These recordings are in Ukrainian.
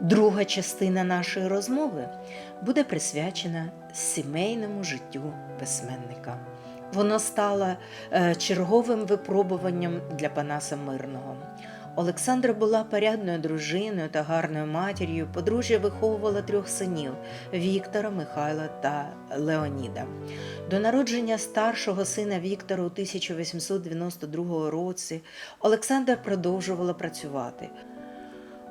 Друга частина нашої розмови буде присвячена сімейному життю письменника. Воно стало е, черговим випробуванням для Панаса Мирного. Олександра була порядною дружиною та гарною матір'ю. Подружжя виховувала трьох синів Віктора, Михайла та Леоніда. До народження старшого сина Віктора у 1892 році Олександра продовжувала працювати.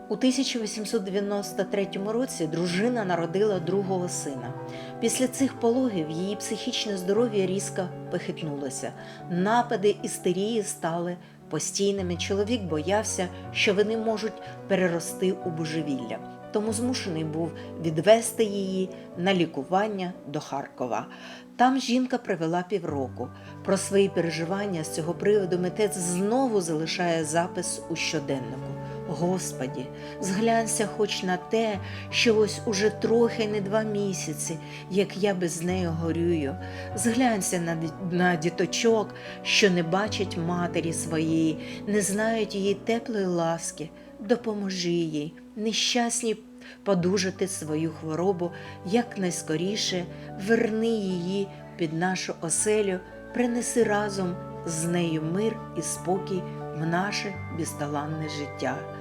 У 1893 році дружина народила другого сина. Після цих пологів її психічне здоров'я різко похитнулося. Напади істерії стали постійними. Чоловік боявся, що вони можуть перерости у божевілля, тому змушений був відвести її на лікування до Харкова. Там жінка провела півроку. Про свої переживання з цього приводу митець знову залишає запис у щоденнику. Господі, зглянься хоч на те, що ось уже трохи не два місяці, як я без неї горюю. Зглянься на, на діточок, що не бачать матері своєї, не знають її теплої ласки. Допоможи їй, нещасні подужати свою хворобу якнайскоріше, верни її під нашу оселю, принеси разом з нею мир і спокій в наше безталанне життя.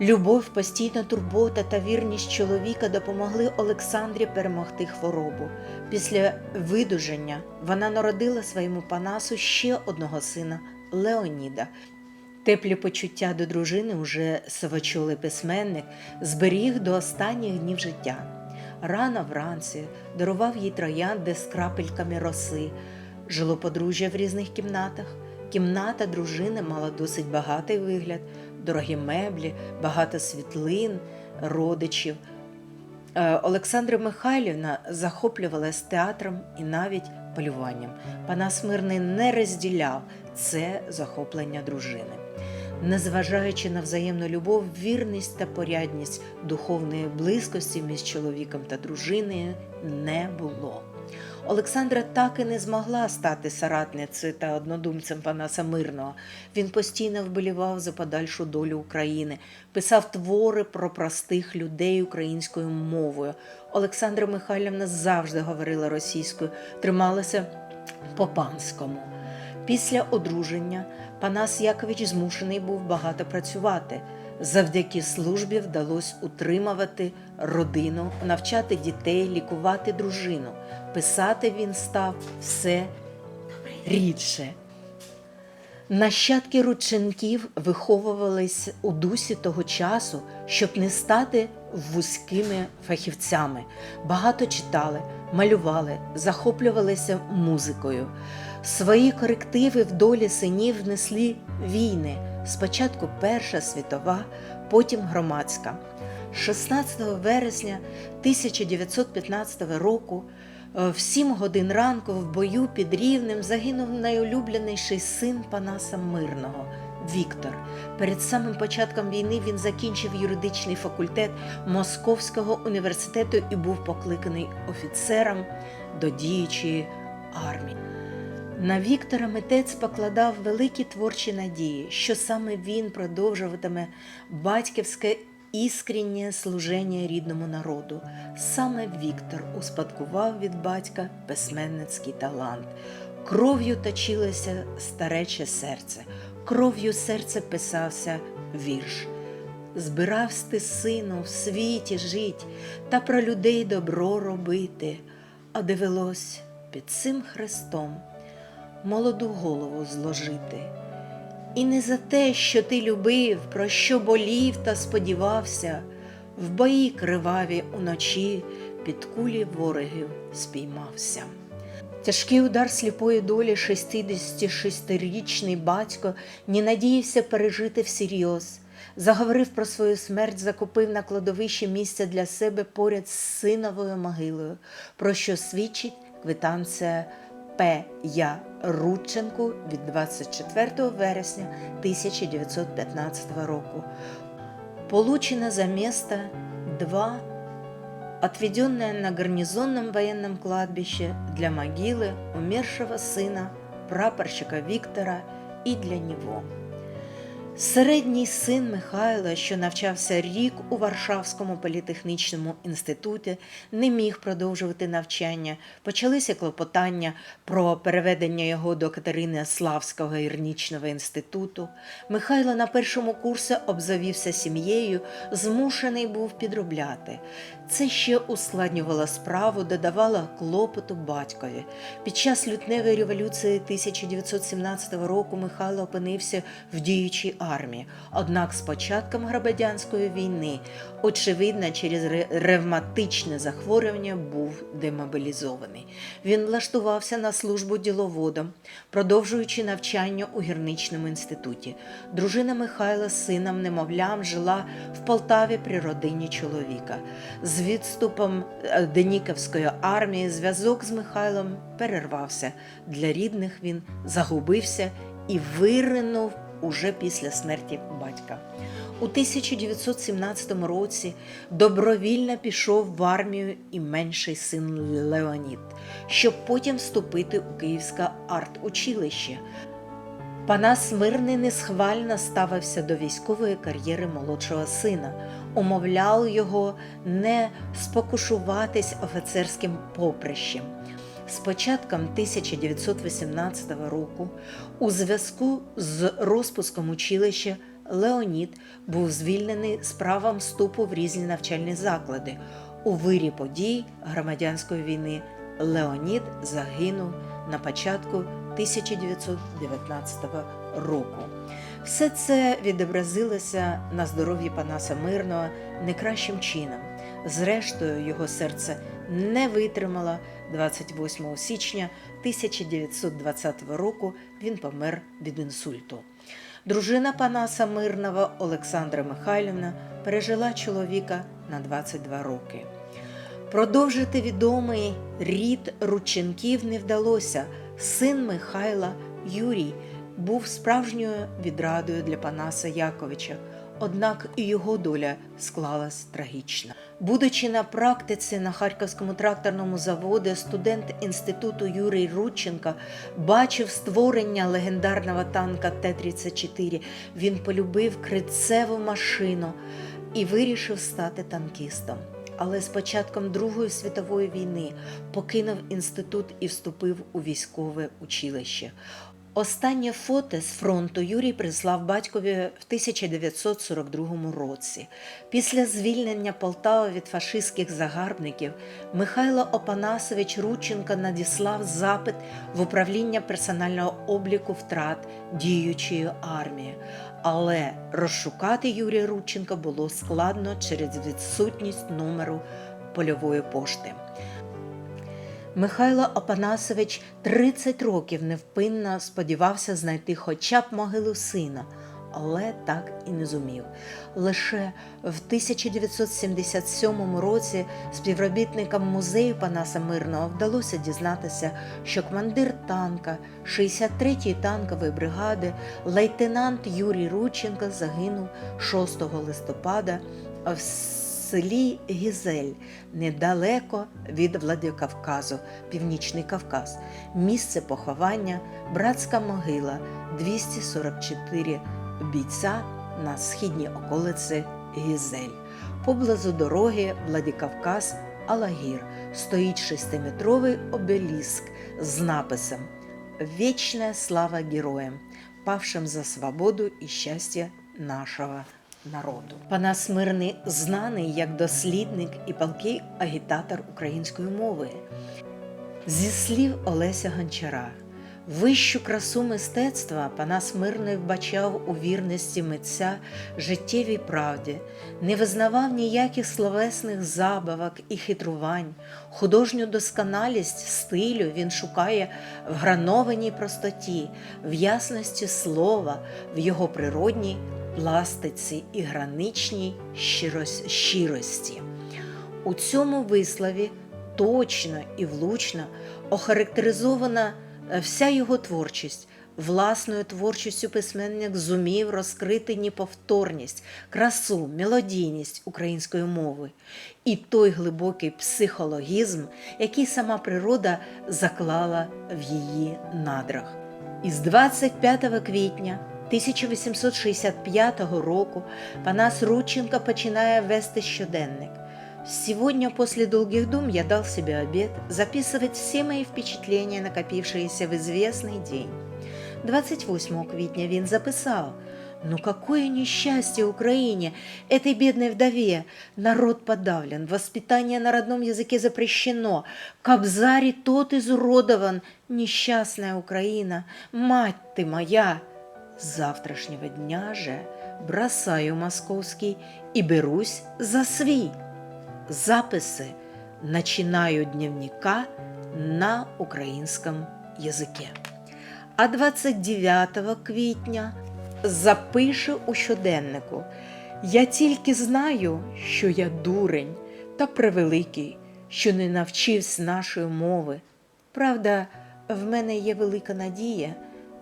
Любов, постійна турбота та вірність чоловіка допомогли Олександрі перемогти хворобу. Після видужання вона народила своєму Панасу ще одного сина Леоніда. Теплі почуття до дружини уже совочолий письменник зберіг до останніх днів життя. Рано вранці дарував їй троянди з крапельками роси. Жило подружжя в різних кімнатах. Кімната дружини мала досить багатий вигляд, дорогі меблі, багато світлин, родичів. Е, Олександра Михайлівна захоплювалась театром і навіть полюванням. Панас Мирний не розділяв це захоплення дружини. Незважаючи на взаємну любов, вірність та порядність духовної близькості між чоловіком та дружиною не було. Олександра так і не змогла стати соратницею та однодумцем Панаса Мирного. Він постійно вболівав за подальшу долю України, писав твори про простих людей українською мовою. Олександра Михайлівна завжди говорила російською, трималася по-панському. Після одруження Панас Якович змушений був багато працювати. Завдяки службі вдалося утримувати родину, навчати дітей, лікувати дружину. Писати він став все рідше. Нащадки рудченків виховувались у дусі того часу, щоб не стати вузькими фахівцями. Багато читали, малювали, захоплювалися музикою. Свої корективи в долі синів внесли війни. Спочатку Перша світова, потім громадська. 16 вересня 1915 року е, в 7 годин ранку в бою під Рівнем загинув найулюбленіший син Панаса Мирного Віктор. Перед самим початком війни він закінчив юридичний факультет Московського університету і був покликаний офіцером до діючої армії. На Віктора митець покладав великі творчі надії, що саме він продовжуватиме батьківське іскреннє служення рідному народу. Саме Віктор успадкував від батька письменницький талант. Кров'ю точилося старече серце, кров'ю серце писався вірш. Збиравсь ти, сину, в світі жить та про людей добро робити, а довелось під цим хрестом молоду голову зложити. І не за те, що ти любив, про що болів та сподівався, в бої криваві уночі під кулі ворогів спіймався. Тяжкий удар сліпої долі 66-річний батько не надіявся пережити всерйоз. Заговорив про свою смерть, закупив на кладовищі місце для себе поряд з синовою могилою, про що свідчить квитанція П. Я. Рудченку від 24 вересня 1915 року. Получено за место 2, отведенное на гарнизонном военном кладбище для могилы умершего сына прапорщика Виктора и для него. Середній син Михайла, що навчався рік у Варшавському політехнічному інституті, не міг продовжувати навчання. Почалися клопотання про переведення його до Катерини Славського гірничного інституту. Михайло на першому курсі обзавівся сім'єю, змушений був підробляти. Це ще ускладнювало справу, додавало клопоту батькові. Під час лютневої революції 1917 року Михайло опинився в діючій армії. Однак з початком громадянської війни, очевидно, через ревматичне захворювання був демобілізований. Він влаштувався на службу діловодом, продовжуючи навчання у гірничному інституті. Дружина Михайла з сином немовлям жила в Полтаві при родині чоловіка. З відступом е, Деніковської армії зв'язок з Михайлом перервався. Для рідних він загубився і виринув уже після смерті батька. У 1917 році добровільно пішов в армію і менший син Леонід, щоб потім вступити у Київське арт-училище. Панас Мирний несхвально ставився до військової кар'єри молодшого сина, умовляв його не спокушуватись офіцерським поприщем. З початком 1918 року, у зв'язку з розпуском училища, Леонід був звільнений з правом вступу в різні навчальні заклади. У вирі подій громадянської війни Леонід загинув на початку 1919 року. Все це відобразилося на здоров'ї Панаса Мирного не кращим чином. Зрештою, його серце не витримало 28 січня 1920 року. Він помер від інсульту. Дружина Панаса Мирного Олександра Михайлівна пережила чоловіка на 22 роки. Продовжити відомий рід Рудченків не вдалося. Син Михайла Юрій був справжньою відрадою для Панаса Яковича, однак і його доля склалась трагічно. Будучи на практиці на Харківському тракторному заводі, студент інституту Юрій Рудченко бачив створення легендарного танка Т-34. Він полюбив крицеву машину і вирішив стати танкістом але з початком Другої світової війни покинув інститут і вступив у військове училище. Останнє фото з фронту Юрій прислав батькові в 1942 році. Після звільнення Полтави від фашистських загарбників Михайло Опанасович Рудченко надіслав запит в управління персонального обліку втрат діючої армії. Але розшукати Юрія Рудченка було складно через відсутність номеру польової пошти. Михайло Опанасович 30 років невпинно сподівався знайти хоча б могилу сина, але так і не зумів. Лише в 1977 році співробітникам музею Панаса Мирного вдалося дізнатися, що командир танка 63-ї танкової бригади лейтенант Юрій Рудченко загинув 6 листопада в селі Гізель недалеко від Владикавказу, Північний Кавказ. Місце поховання братська могила 244 бійця на східній околиці Гізель. Поблизу дороги Владикавказ Алагір стоїть шестиметровий обеліск з написом Вічна слава героям, павшим за свободу і щастя нашого народу. Панас Мирний знаний як дослідник і палкий агітатор української мови. Зі слів Олеся Гончара, вищу красу мистецтва Панас Мирний вбачав у вірності митця життєвій правді, не визнавав ніяких словесних забавок і хитрувань. Художню досконалість стилю він шукає в гранованій простоті, в ясності слова, в його природній пластиці і граничній щирості. У цьому вислові точно і влучно охарактеризована е, вся його творчість. Власною творчістю письменник зумів розкрити неповторність, красу, мелодійність української мови і той глибокий психологізм, який сама природа заклала в її надрах. Із 25 квітня 1865 року Панас Рудченко починає вести щоденник. Сегодня после долгих дум я дал себе обед записывать все мои впечатления, накопившиеся в известный день. 28 квітня він записав «Ну какое несчастье Украине, этой бедной вдове! Народ подавлен, воспитание на родном языке запрещено, Кобзарь тот изуродован, несчастная Украина, мать ты моя!» З завтрашнього дня же бросаю московський і берусь за свій. Записи начинаю дневника на українському язикі. А 29 квітня запишу у щоденнику. Я тільки знаю, що я дурень та превеликий, що не навчився нашої мови. Правда, в мене є велика надія,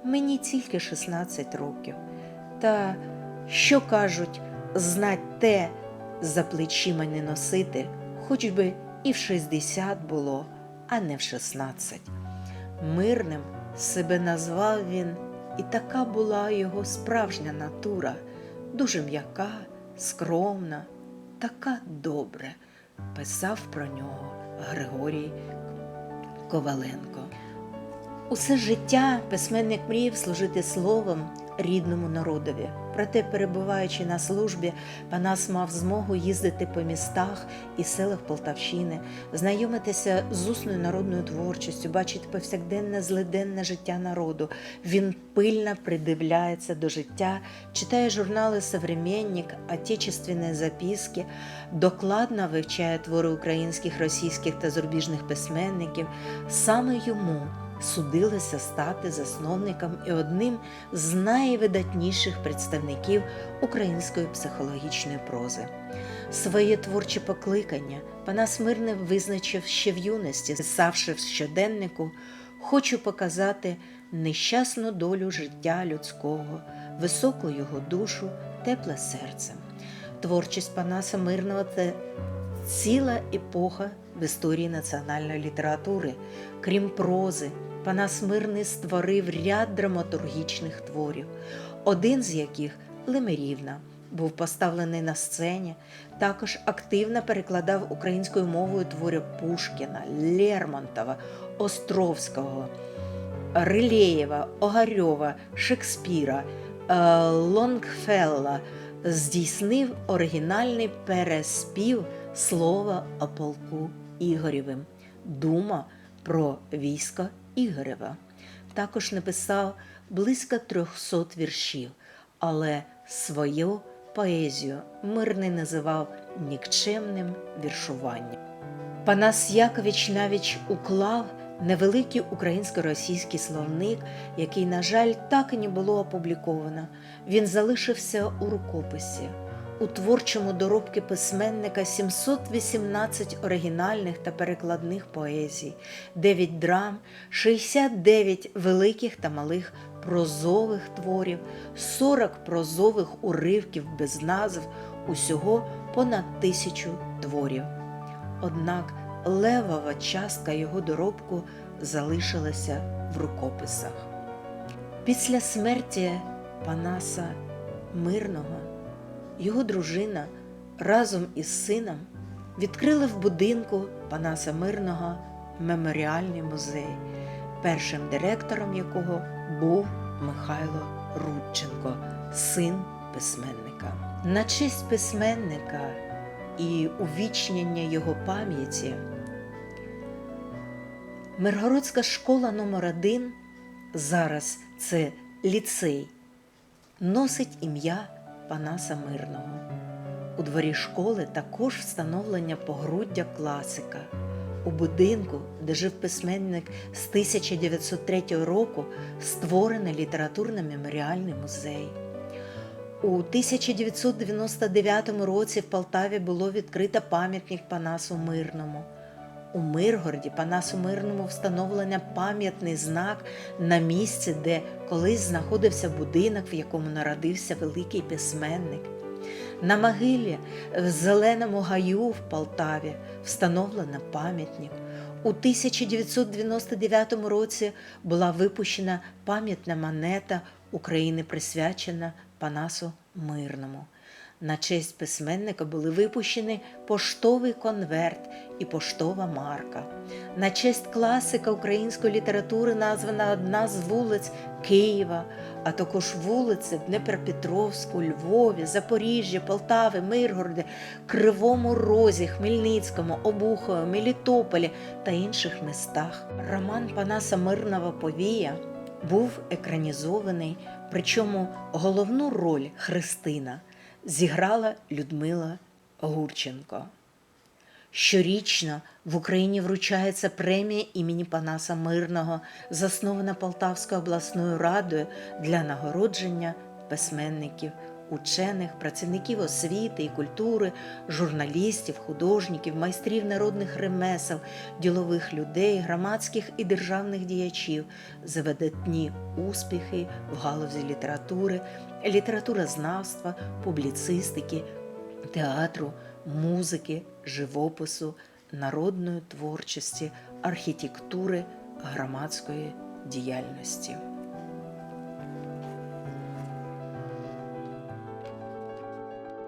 мені тільки 16 років. Та що кажуть, знать те за плечима не носити, хоч би і в 60 було, а не в 16. Мирним себе назвав він, і така була його справжня натура, дуже м'яка, скромна, така добре, писав про нього Григорій Коваленко. Усе життя письменник мріяв служити словом рідному народові. Проте, перебуваючи на службі, Панас мав змогу їздити по містах і селах Полтавщини, знайомитися з усною народною творчістю, бачити повсякденне злиденне життя народу. Він пильно придивляється до життя, читає журнали «Современник», «Отечественні записки, докладно вивчає твори українських, російських та зарубіжних письменників. Саме йому судилося стати засновником і одним з найвидатніших представників української психологічної прози. Своє творче покликання Панас Мирний визначив ще в юності, писавши в щоденнику Хочу показати нещасну долю життя людського, високу його душу, тепле серце. Творчість Панаса Мирного це ціла епоха в історії національної літератури. Крім прози, Панас Мирний створив ряд драматургічних творів, один з яких Лемерівна був поставлений на сцені, також активно перекладав українською мовою твори Пушкіна, Лермонтова, Островського, Рилєєва, Огарьова, Шекспіра, е, Лонгфелла, здійснив оригінальний переспів слова о полку Ігорєвим, дума про військо Ігорева. Також написав близько 300 віршів, але свою поезію мирний називав нікчемним віршуванням. Панас Якович навіть уклав невеликий українсько-російський словник, який, на жаль, так і не було опубліковано. Він залишився у рукописі. У творчому доробки письменника 718 оригінальних та перекладних поезій, 9 драм, 69 великих та малих прозових творів, 40 прозових уривків без назв, усього понад тисячу творів. Однак левова частка його доробку залишилася в рукописах. Після смерті Панаса Мирного його дружина разом із сином відкрили в будинку Панаса Мирного меморіальний музей, першим директором якого був Михайло Рудченко, син письменника. На честь письменника і увічнення його пам'яті Миргородська школа номер 1 зараз це ліцей, носить ім'я Панаса Мирного. У дворі школи також встановлення погруддя класика. У будинку, де жив письменник з 1903 року, створений літературно-меморіальний музей. У 1999 році в Полтаві було відкрито пам'ятник Панасу Мирному. У Миргороді Панасу Мирному встановлено пам'ятний знак на місці, де колись знаходився будинок, в якому народився великий письменник. На могилі в Зеленому гаю в Полтаві встановлено пам'ятник. У 1999 році була випущена пам'ятна монета України присвячена Панасу Мирному. На честь письменника були випущені поштовий конверт і поштова марка. На честь класика української літератури названа одна з вулиць Києва, а також вулиці в Днепропетровську, Львові, Запоріжжі, Полтави, Миргороді, Кривому Розі, Хмельницькому, Обухові, Мелітополі та інших містах. Роман Панаса Мирного Повія був екранізований, причому головну роль Христина зіграла Людмила Гурченко. Щорічно в Україні вручається премія імені Панаса Мирного, заснована Полтавською обласною радою для нагородження письменників, учених, працівників освіти і культури, журналістів, художників, майстрів народних ремесел, ділових людей, громадських і державних діячів за видатні успіхи в галузі літератури, літературознавства, публіцистики, театру, музики, живопису, народної творчості, архітектури, громадської діяльності.